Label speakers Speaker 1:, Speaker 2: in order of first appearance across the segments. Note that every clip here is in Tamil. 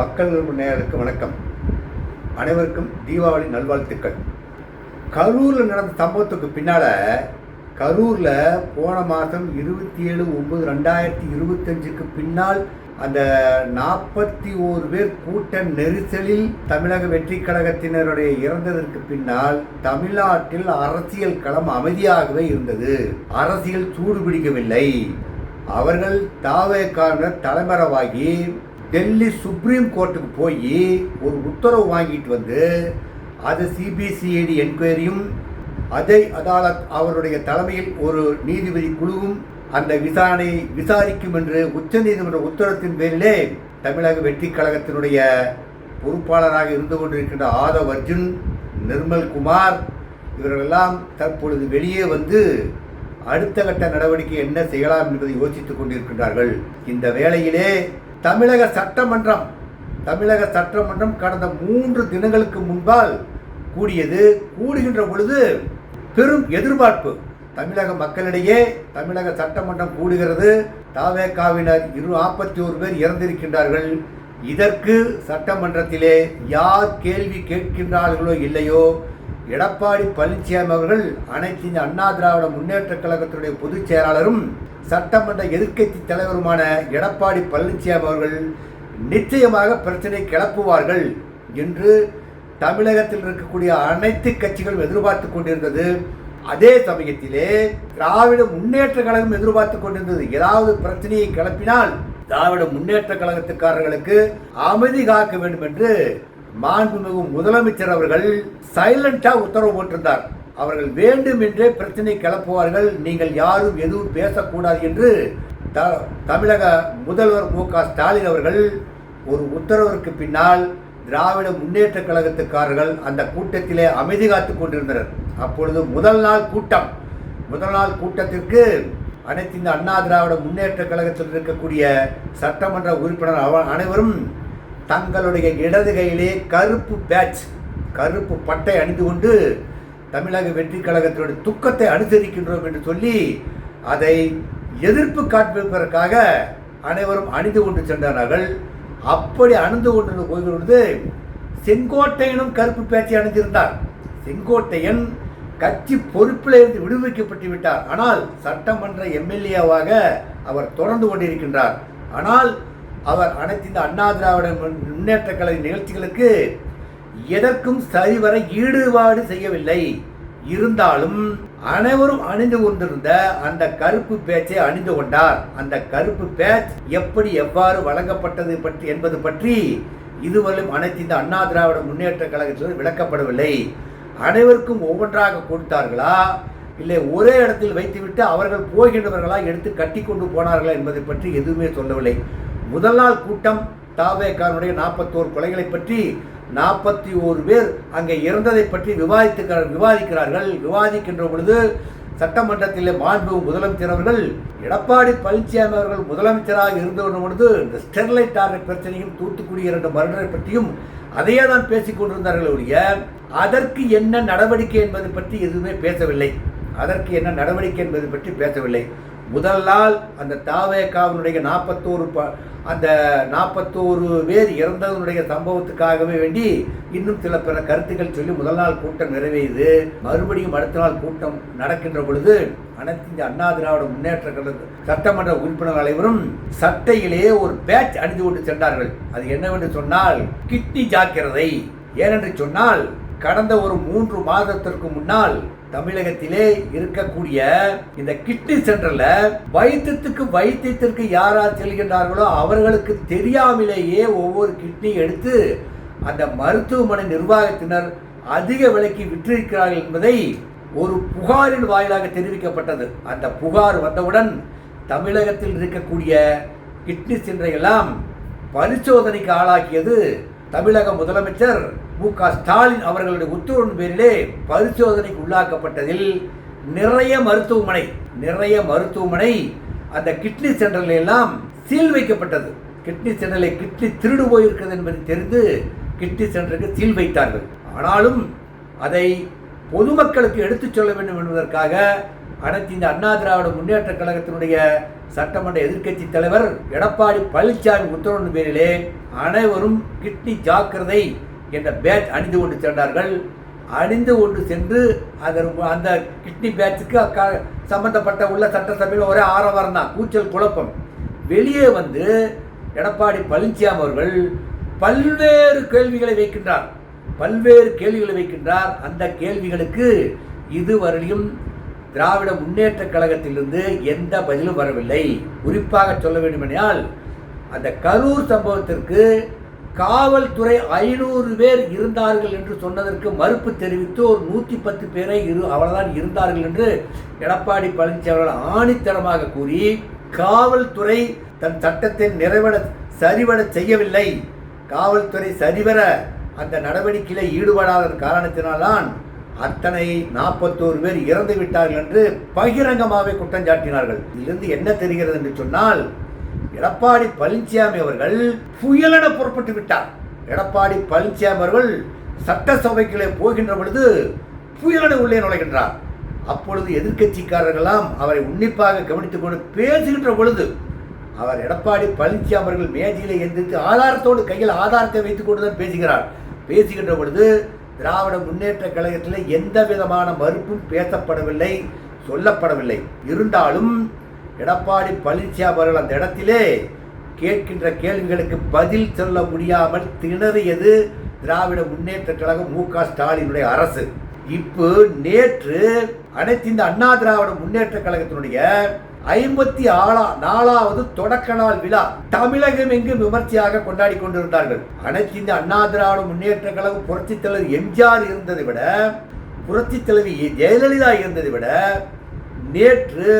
Speaker 1: மக்கள் நேயருக்கு வணக்கம். அனைவருக்கும் தீபாவளி நல்வாழ்த்துக்கள். கரூரில் நடந்த சம்பவத்துக்கு பின்னால் கரூரில் போன மாதம் இருபத்தி ஏழு ஒம்பது ரெண்டாயிரத்தி இருபத்தஞ்சுக்கு பின்னால் அந்த நாற்பத்தி ஓரு பேர் கூட்ட நெரிசலில் தமிழக வெற்றி கழகத்தினருடைய இறந்ததற்கு பின்னால் தமிழ்நாட்டில் அரசியல் களம் அமைதியாகவே இருந்தது. அரசியல் சூடு பிடிக்கவில்லை அவர்கள் தாவேக்கான தலைமறைவாகி டெல்லி சுப்ரீம் கோர்ட்டுக்கு போய் ஒரு உத்தரவு வாங்கிட்டு வந்து அது சிபிசிஐடி என்கொயரியும் அதை அதாலத் அவருடைய தலைமையில் ஒரு நீதிபதி குழுவும் அந்த விசாரணை விசாரிக்கும் என்று உச்சநீதிமன்ற உத்தரத்தின் பேரிலே தமிழக வெற்றி கழகத்தினுடைய பொறுப்பாளராக இருந்து கொண்டிருக்கின்ற ஆதவ் அர்ஜுன் நிர்மல் குமார் இவர்களெல்லாம் தற்பொழுது வெளியே வந்து அடுத்த கட்ட நடவடிக்கை என்ன செய்யலாம் என்பதை யோசித்துக் கொண்டிருக்கின்றார்கள். இந்த வேளையிலே தமிழக சட்டமன்றம் தமிழக சட்டமன்றம் கடந்த மூன்று தினங்களுக்கு முன்பால் கூடியது கூடுகின்ற பொழுது பெரும் எதிர்பார்ப்பு. தமிழக மக்களிடையே தமிழக சட்டமன்றம் கூடுகிறது. தாவேக்காவினர் இரு நாற்பத்தி ஒரு பேர் இறந்திருக்கின்றார்கள். இதற்கு சட்டமன்றத்திலே யார் கேள்வி கேட்கின்றார்களோ இல்லையோ எடப்பாடி பழனிசாமி அவர்கள் அனைத்து அண்ணா திராவிட முன்னேற்ற கழகத்தினுடைய பொதுச் செயலாளரும் சட்டமன்ற எதிர்க்கட்சி தலைவருமான எடப்பாடி பழனிசாமி அவர்கள் நிச்சயமாக பிரச்சனை கிளப்புவார்கள் என்று தமிழகத்தில் இருக்கக்கூடிய அனைத்து கட்சிகளும் எதிர்பார்த்து கொண்டிருந்தது. அதே சமயத்திலே திராவிட முன்னேற்ற கழகம் எதிர்பார்த்து கொண்டிருந்தது. ஏதாவது பிரச்சனையை கிளப்பினால் திராவிட முன்னேற்ற கழகத்துக்காரர்களுக்கு அமைதி காக்க வேண்டும் என்று மாண்புமிகு முதலமைச்சர் அவர்கள் சைலண்டா உத்தரவு போட்டிருந்தார். அவர்கள் வேண்டும் என்றே பிரச்சனை கிளப்புவார்கள் நீங்கள் யாரும் எதுவும் பேசக்கூடாது என்று த- தமிழக முதல்வர் மு க ஸ்டாலின் அவர்கள் ஒரு உத்தரவிற்கு பின்னால் திராவிட முன்னேற்ற கழகத்துக்காரர்கள் அந்த கூட்டத்திலே அமைதி காத்துக் கொண்டிருந்தனர். அப்பொழுது முதல் நாள் கூட்டம். முதல் நாள் கூட்டத்திற்கு அனைத்து இந்த அண்ணா திராவிட முன்னேற்ற கழகத்தில் இருக்கக்கூடிய சட்டமன்ற உறுப்பினர் அனைவரும் தங்களுடைய இடது கையிலே கருப்பு பேட்ச் கருப்பு பட்டை அணிந்து கொண்டு தமிழக வெற்றி கழகத்தினுடைய துக்கத்தை அனுசரிக்கின்றோம் என்று சொல்லி அதை எதிர்ப்பு காண்பிப்பதற்காக அனைவரும் அணிந்து கொண்டு சென்றார்கள். அப்படி அணிந்து கொண்டு போகிறது செங்கோட்டையனும் கருப்பு பேச்சை அணிந்திருந்தார். செங்கோட்டையன் கட்சி பொறுப்பில் இருந்து விடுவிக்கப்பட்டு விட்டார். ஆனால் சட்டமன்ற எம்எல்ஏவாக அவர் தொடர்ந்து கொண்டிருக்கின்றார். ஆனால் அவர் அனைத்து இந்த அண்ணா திராவிட முன்- முன்னேற்ற கழக நிகழ்ச்சிகளுக்கு எதற்கும் சரிவர ஈடுபாடு செய்யவில்லை. இருந்தாலும் அனைவரும் அணிந்து கொண்டிருந்த அந்த கருப்பு பேச்சை அணிந்து கொண்டார். அந்த கருப்பு பேட்ச் எப்படி எவ்வாறு வழங்கப்பட்டது பற்றி என்பது பற்றி இதுவரையும் அனைத்து இந்த அண்ணா திராவிட முன்னேற்ற கழகத்தில் விளக்கப்படவில்லை. அனைவருக்கும் ஒவ்வொன்றாக கொடுத்தார்களா? இல்லை ஒரே இடத்தில் வைத்துவிட்டு அவர்கள் போகின்றவர்களா? எடுத்து கட்டி கொண்டு போனார்களா என்பதை பற்றி எதுவுமே சொல்லவில்லை. முதல் நாள் கூட்டம் தாவேக்கானுடைய நாற்பத்தோரு கொலைகளை பற்றி நாற்பத்தி ஓரு பேர் அங்கே இறந்ததை பற்றி விவாதித்து விவாதிக்கிறார்கள். விவாதிக்கின்ற பொழுது சட்டமன்றத்தில் மாண்பு முதலமைச்சர் அவர்கள் எடப்பாடி பழனிசாமி அவர்கள் முதலமைச்சராக இருந்து வரும் பொழுது இந்த ஸ்டெர்லைட் ஆர்டர் பிரச்சனையும் தூத்துக்குடி இரண்டு மரணரை பற்றியும் அதையே தான் பேசிக் கொண்டிருந்தார்கள் ஒழிய அதற்கு என்ன நடவடிக்கை என்பது பற்றி எதுவுமே பேசவில்லை. அதற்கு என்ன நடவடிக்கை என்பது பற்றி பேசவில்லை. முதல் நாள் அந்த தாவேக்காவினுடைய நாற்பத்தோரு ப அந்த நாற்பத்தோரு பேர் இறந்ததனுடைய சம்பவத்துக்காகவே வேண்டி இன்னும் சில பிற கருத்துக்கள் சொல்லி முதல் நாள் கூட்டம் நிறைவேது மறுபடியும் அடுத்த நாள் கூட்டம் நடக்கின்ற பொழுது அனைத்து இந்த அண்ணா திராவிட முன்னேற்ற கழக சட்டமன்ற உறுப்பினர் அனைவரும் சட்டையிலேயே ஒரு பேட்ச் அணிந்து கொண்டு சென்றார்கள். அது என்னவென்று சொன்னால் கிட்னி ஜாக்கிரதை. ஏனென்று சொன்னால் கடந்த ஒரு மூன்று மாதத்திற்கு முன்னால் தமிழகத்திலே இருக்கக்கூடிய இந்த கிட்னி சென்டர்ல வைத்தியத்துக்கு வைத்தியத்திற்கு யாரார் செல்கின்றார்களோ அவர்களுக்கு தெரியாமலேயே ஒவ்வொரு கிட்னி எடுத்து அந்த மருத்துவமனை நிர்வாகத்தினர் அதிக விலைக்கு விற்றிருக்கிறார்கள் என்பதை ஒரு புகாரின் வாயிலாக தெரிவிக்கப்பட்டது. அந்த புகார் வந்தவுடன் தமிழகத்தில் இருக்கக்கூடிய கிட்னி சென்டரை எல்லாம் பரிசோதனைக்கு ஆளாக்கியது தமிழக முதலமைச்சர் மு க ஸ்டாலின் அவர்களுடைய உத்தரவின் பேரிலே பரிசோதனைக்கு உள்ளாக்கப்பட்டதில் நிறைய மருத்துவமனை நிறைய மருத்துவமனை அந்த கிட்னி சென்டரில் எல்லாம் சீல் வைக்கப்பட்டது. கிட்னி சென்டரில் கிட்னி திருடு போயிருக்கிறது என்பதை தெரிந்து கிட்னி சென்டருக்கு சீல் வைத்தார்கள். ஆனாலும் அதை பொதுமக்களுக்கு எடுத்துச் சொல்ல வேண்டும் என்பதற்காக அனைத்து இந்த அண்ணா திராவிட முன்னேற்ற கழகத்தினுடைய சட்டமன்ற எதிர்க்கட்சி தலைவர் எடப்பாடி பழனிசாமி உத்தரவின் பேரிலே அனைவரும் கிட்னி ஜாக்கிரதை என்ற பேட்ச் அணிந்து கொண்டு சென்றார்கள். அணிந்து கொண்டு சென்று அதன் அந்த கிட்னி பேட்சுக்கு அக்கா சம்பந்தப்பட்ட உள்ள சட்டசபையில் ஒரே ஆரவாரம் தான் கூச்சல் குழப்பம். வெளியே வந்து எடப்பாடி பழனிசாமி அவர்கள் பல்வேறு கேள்விகளை வைக்கின்றார். பல்வேறு கேள்விகளை வைக்கின்றார். அந்த கேள்விகளுக்கு இதுவரையும் திராவிட முன்னேற்ற கழகத்திலிருந்து எந்த பதிலும் வரவில்லை. குறிப்பாக சொல்ல வேண்டுமெனால் அந்த கரூர் சம்பவத்திற்கு காவல்துறை ஐநூறு பேர் இருந்தார்கள் என்று சொன்னதற்கு மறுப்பு தெரிவித்து ஒரு நூற்றி பத்து பேரை இரு அவ்வளோதான் இருந்தார்கள் என்று எடப்பாடி பழனிசாமி அவர்கள் ஆணித்தரமாக கூறி காவல்துறை தன் சட்டத்தை நிறைவட சரிவட செய்யவில்லை. காவல்துறை சரிவர அந்த நடவடிக்கையில் ஈடுபடாத காரணத்தினால்தான் அத்தனை நாற்பத்தோரு பேர் இறந்து விட்டார்கள் என்று பகிரங்கமாகவே குற்றம் சாட்டினார்கள். இதிலிருந்து என்ன தெரிகிறது என்று சொன்னால் எடப்பாடி பழனிசாமி அவர்கள் புயலென புறப்பட்டு விட்டார். எடப்பாடி பழனிசாமி அவர்கள் சட்டசபைக்குள்ளே போகின்ற பொழுது புயலென உள்ளே நுழைகின்றார். அப்பொழுது எதிர்க்கட்சிக்காரர்களெல்லாம் அவரை உன்னிப்பாக கவனித்துக் கொண்டு பேசுகின்ற பொழுது அவர் எடப்பாடி பழனிசாமி அவர்கள் மேஜையில் எந்திரித்து ஆதாரத்தோடு கையில் ஆதாரத்தை வைத்துக் கொண்டு தான் பேசுகிறார். பேசுகின்ற பொழுது திராவிட முன்னேற்ற கழகத்தில் எந்த விதமான மறுப்பும் பேசப்படவில்லை சொல்லப்படவில்லை. இருந்தாலும் எடப்பாடி பழனிசாமி அவர்கள் அந்த இடத்திலே கேட்கின்ற கேள்விகளுக்கு பதில் சொல்ல முடியாமல் திணறியது திராவிட முன்னேற்ற கழகம் மு க ஸ்டாலினுடைய அரசு. இப்போ நேற்று அனைத்து இந்த அண்ணா திராவிட முன்னேற்ற கழகத்தினுடைய ஐம்பத்தி ஆளா நாலாவது தொடக்க நாள் விழா. தமிழகம் எங்கும் விமர்சையாக கொண்டாடி கொண்டிருந்தார்கள். அனைத்து இந்த அண்ணா திராவிட முன்னேற்ற கழகம் புரட்சி தலைவர் எம்ஜிஆர் இருந்ததை விட புரட்சி தலைவி ஜெயலலிதா இருந்ததை விட நேற்று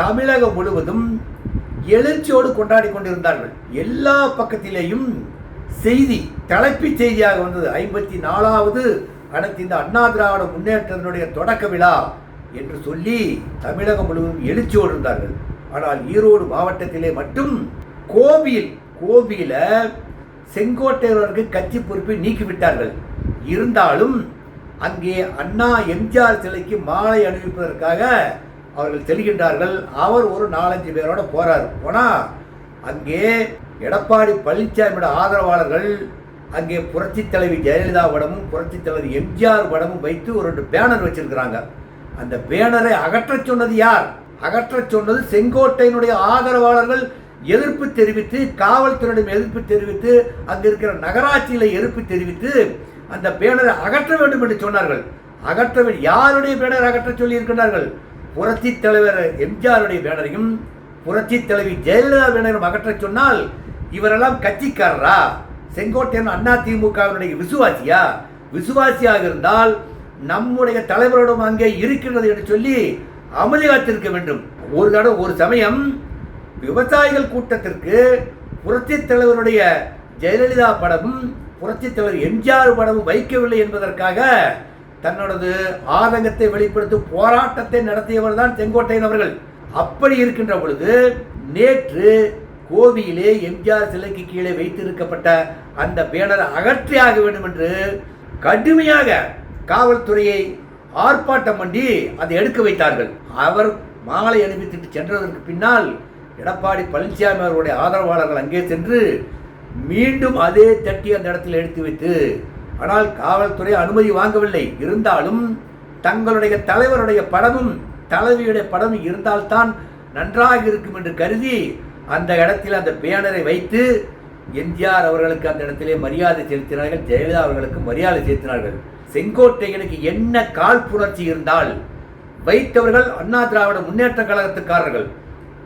Speaker 1: தமிழகம் முழுவதும் எழுச்சியோடு கொண்டாடி கொண்டிருந்தார்கள். எல்லா பக்கத்திலேயும் செய்தி தலைப்புச் செய்தியாக வந்தது. ஐம்பத்தி நாலாவது அனைத்து இந்த அண்ணா திராவிட முன்னேற்றத்தினுடைய தொடக்க விழா. என்று சொல்லி தமிழகம் முழுவதும் எழுச்சியோடு இருந்தார்கள். ஆனால் ஈரோடு மாவட்டத்திலே மட்டும் கோபியில் கோபியில செங்கோட்டையவருக்கு கட்சி பொறுப்பை நீக்கிவிட்டார்கள். இருந்தாலும் அங்கே அண்ணா எம்ஜிஆர் சிலைக்கு மாலை அணிவிப்பதற்காக அவர்கள் செல்கின்றார்கள். அவர் ஒரு நாலஞ்சு பேரோட போறார். போனா அங்கே எடப்பாடி பழனிசாமியோட ஆதரவாளர்கள் அங்கே புரட்சி தலைவி ஜெயலலிதா படமும் புரட்சி தலைவர் எம்ஜிஆர் படமும் வைத்து ஒரு ரெண்டு பேனர் வச்சிருக்கிறாங்க. அந்த பேனரை அகற்றச் சொன்னது யார்? அகற்றச் சொன்னது செங்கோட்டையினுடைய ஆதரவாளர்கள் எதிர்ப்பு தெரிவித்து காவல்துறையிடம் எதிர்ப்பு தெரிவித்து அங்கிருக்கிற இருக்கிற எதிர்ப்பு தெரிவித்து அந்த பேனரை அகற்ற வேண்டும் என்று சொன்னார்கள். அகற்ற யாருடைய பேனர் அகற்ற சொல்லி இருக்கின்றார்கள் புரட்சி தலைவர் எம்ஜிஆருடைய பேனரையும் புரட்சி தலைவி ஜெயலலிதா பேனரும் அகற்றச் சொன்னால் இவரெல்லாம் கட்சிக்காரரா? செங்கோட்டையன் அண்ணா திமுகவினுடைய விசுவாசியா? விசுவாசியாக இருந்தால் நம்முடைய தலைவரிடம் அங்கே இருக்கிறது என்று சொல்லி அமைதி காத்திருக்க வேண்டும். ஒரு தடவை ஒரு சமயம் விவசாயிகள் கூட்டத்திற்கு புரட்சி தலைவருடைய ஜெயலலிதா படமும் புரட்சி தலைவர் எம்ஜிஆர் படமும் வைக்கவில்லை என்பதற்காக தன்னோடது ஆதங்கத்தை வெளிப்படுத்தும் போராட்டத்தை நடத்தியவர் தான் செங்கோட்டையன் அவர்கள். அப்படி இருக்கின்ற பொழுது நேற்று கோவியிலே எம்ஜிஆர் சிலைக்கு கீழே வைத்திருக்கப்பட்ட அந்த பேனர் அகற்றியாக வேண்டும் என்று கடுமையாக காவல்துறையை ஆர்ப்பாட்டம் பண்ணி அதை எடுக்க வைத்தார்கள். அவர் மாலை அணிவித்துட்டு சென்றதற்கு பின்னால் எடப்பாடி பழனிசாமி அவர்களுடைய ஆதரவாளர்கள் அங்கே சென்று மீண்டும் அதே தட்டி அந்த இடத்தில் எடுத்து வைத்து ஆனால் காவல்துறை அனுமதி வாங்கவில்லை. இருந்தாலும் தங்களுடைய தலைவருடைய படமும் தலைவியுடைய படமும் இருந்தால்தான் நன்றாக இருக்கும் என்று கருதி அந்த இடத்தில் அந்த பேனரை வைத்து எம்ஜிஆர் அவர்களுக்கு அந்த இடத்திலே மரியாதை செலுத்தினார்கள். ஜெயலலிதா அவர்களுக்கு மரியாதை செலுத்தினார்கள். செங்கோட்டையனுக்கு என்ன காழ்ப்புணர்ச்சி இருந்தால் வைத்தவர்கள் அண்ணா திராவிட முன்னேற்ற கழகத்துக்காரர்கள்.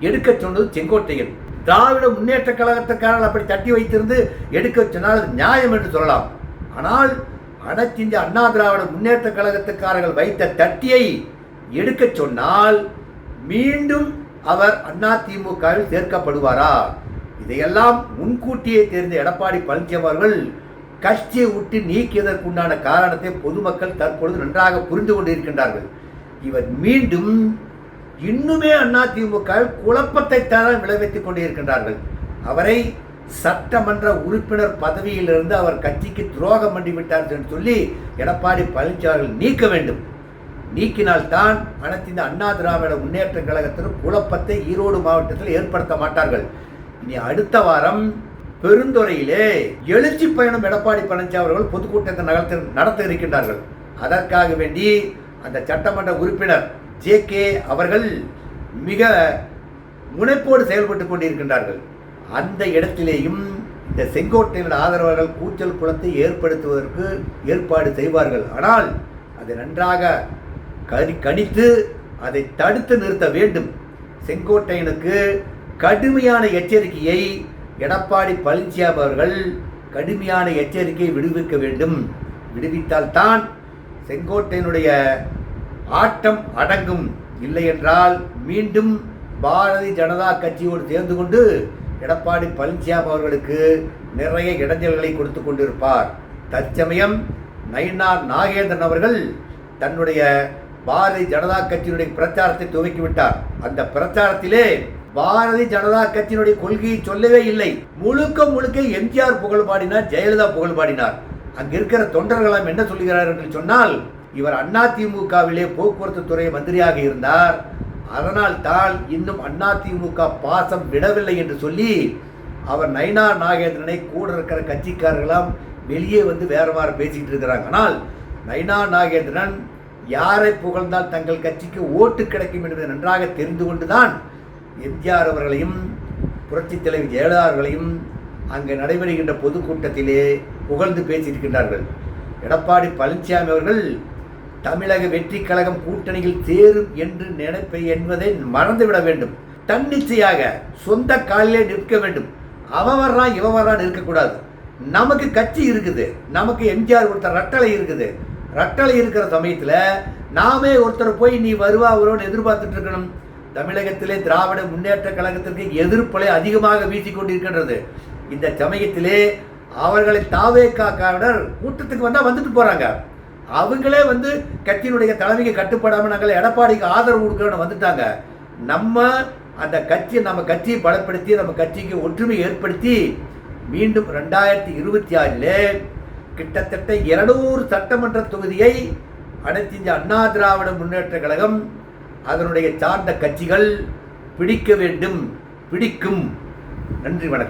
Speaker 1: எடுக்க சொன்னது செங்கோட்டையன். திராவிட முன்னேற்ற கழகத்துக்காரர்கள் அப்படி தட்டி வைத்திருந்து எடுக்க சொன்னால் நியாயம் என்று சொல்லலாம். ஆனால் அனைத்திந்திய அண்ணா திராவிட முன்னேற்ற கழகத்துக்காரர்கள் வைத்த தட்டியை எடுக்க சொன்னால் மீண்டும் அவர் அண்ணா திமுகவில் சேர்க்கப்படுவாரா? இதையெல்லாம் முன்கூட்டியே தெரிந்த எடப்பாடி பழனிசாமி அவர்கள் கட்சியை விட்டு நீக்கியதற்குண்டான காரணத்தை பொதுமக்கள் தற்பொழுது நன்றாக புரிந்து கொண்டிருக்கின்றார்கள். இவர் மீண்டும் இன்னுமே அண்ணா குழப்பத்தை தான் விளைவித்துக் கொண்டிருக்கின்றார்கள். அவரை சட்டமன்ற உறுப்பினர் பதவியிலிருந்து அவர் கட்சிக்கு துரோகம் பண்ணிவிட்டார் என்று சொல்லி எடப்பாடி பழனிசாமி நீக்க வேண்டும். நீக்கினால்தான் அனைத்து இந்த அண்ணா திராவிட முன்னேற்ற கழகத்திலும் குழப்பத்தை ஈரோடு மாவட்டத்தில் ஏற்படுத்த மாட்டார்கள். இனி அடுத்த வாரம் பெருந்துறையிலே எழுச்சி பயணம் எடப்பாடி பழனிசாமி அவர்கள் பொதுக்கூட்டத்தை நகர்த்த நடத்த இருக்கின்றார்கள். அதற்காக வேண்டி அந்த சட்டமன்ற உறுப்பினர் ஜே கே அவர்கள் மிக முனைப்போடு செயல்பட்டு கொண்டிருக்கின்றார்கள். அந்த இடத்திலேயும் இந்த செங்கோட்டையின் ஆதரவாளர்கள் கூச்சல் குளத்தை ஏற்படுத்துவதற்கு ஏற்பாடு செய்வார்கள். ஆனால் அதை நன்றாக கணி கணித்து அதை தடுத்து நிறுத்த வேண்டும். செங்கோட்டையனுக்கு கடுமையான எச்சரிக்கையை எடப்பாடி பழனிசாமி அவர்கள் கடுமையான எச்சரிக்கையை விடுவிக்க வேண்டும். விடுவித்தால்தான் செங்கோட்டையினுடைய ஆட்டம் அடங்கும். இல்லை என்றால் மீண்டும் பாரதிய ஜனதா கட்சியோடு சேர்ந்து கொண்டு எடப்பாடி பழனிசாமி அவர்களுக்கு நிறைய இடைஞ்சல்களை கொடுத்து கொண்டிருப்பார். தற்சமயம் நயினார் நாகேந்திரன் அவர்கள் தன்னுடைய பாரதிய ஜனதா கட்சியினுடைய பிரச்சாரத்தை துவக்கிவிட்டார். அந்த பிரச்சாரத்திலே பாரதிய ஜனதா கட்சியினுடைய கொள்கையை சொல்லவே இல்லை. முழுக்க முழுக்க எம்ஜிஆர் புகழ் பாடினார் ஜெயலலிதா புகழ் பாடினார். அங்க இருக்கிற தொண்டர்களாம் என்ன சொல்லுகிறார் என்று சொன்னால் இவர் அதிமுகவிலே போக்குவரத்து துறை மந்திரியாக இருந்தார். அதனால் தான் இன்னும் அண்ணா திமுக பாசம் விடவில்லை என்று சொல்லி அவர் நைனா நாகேந்திரனை கூட இருக்கிற கட்சிக்காரர்களாம் வெளியே வந்து வேற மாதிரி பேசிக்கிட்டு இருக்கிறாங்க. ஆனால் நைனா நாகேந்திரன் யாரை புகழ்ந்தால் தங்கள் கட்சிக்கு ஓட்டு கிடைக்கும் என்பதை நன்றாக தெரிந்து கொண்டுதான் எம்ஜிஆர் அவர்களையும் புரட்சித் தலைவர் ஜெயலலிதா அவர்களையும் அங்கே நடைபெறுகின்ற பொதுக்கூட்டத்திலே புகழ்ந்து பேசியிருக்கின்றார்கள். எடப்பாடி பழனிசாமி அவர்கள் தமிழக வெற்றி கழகம் கூட்டணியில் சேரும் என்று நினைப்பை என்பதை மறந்துவிட வேண்டும். தன்னிச்சையாக சொந்த காலிலே நிற்க வேண்டும். அவன் வர்றான் இவன் வர்றான் இருக்கக்கூடாது. நமக்கு கட்சி இருக்குது. நமக்கு எம்ஜிஆர் ஒருத்தர் ரட்டளை இருக்குது. ரட்டளை இருக்கிற சமயத்தில் நாமே ஒருத்தர் போய் நீ வருவா அவரோடு எதிர்பார்த்துட்டு இருக்கணும். தமிழகத்திலே திராவிட முன்னேற்ற கழகத்திற்கு எதிர்ப்பலை அதிகமாக வீசிக் கொண்டிருக்கின்றது. இந்த சமயத்திலே அவர்களை தாவேக்காக்காவினர் கூட்டத்துக்கு வந்தால் வந்துட்டு போகிறாங்க அவங்களே வந்து கட்சியினுடைய தலைமைக்கு கட்டுப்படாமல் நாங்கள் எடப்பாடிக்கு ஆதரவு கொடுக்கணும்னு வந்துட்டாங்க. நம்ம அந்த கட்சியை நம்ம கட்சியை பலப்படுத்தி நம்ம கட்சிக்கு ஒற்றுமை ஏற்படுத்தி மீண்டும் ரெண்டாயிரத்தி இருபத்தி ஆறில் கிட்டத்தட்ட இருநூறு சட்டமன்ற தொகுதியை அனைத்து இந்திய அண்ணா திராவிட முன்னேற்ற கழகம் அதனுடைய சார்ந்த கட்சிகள் பிடிக்க வேண்டும் பிடிக்கும். நன்றி வணக்கம்.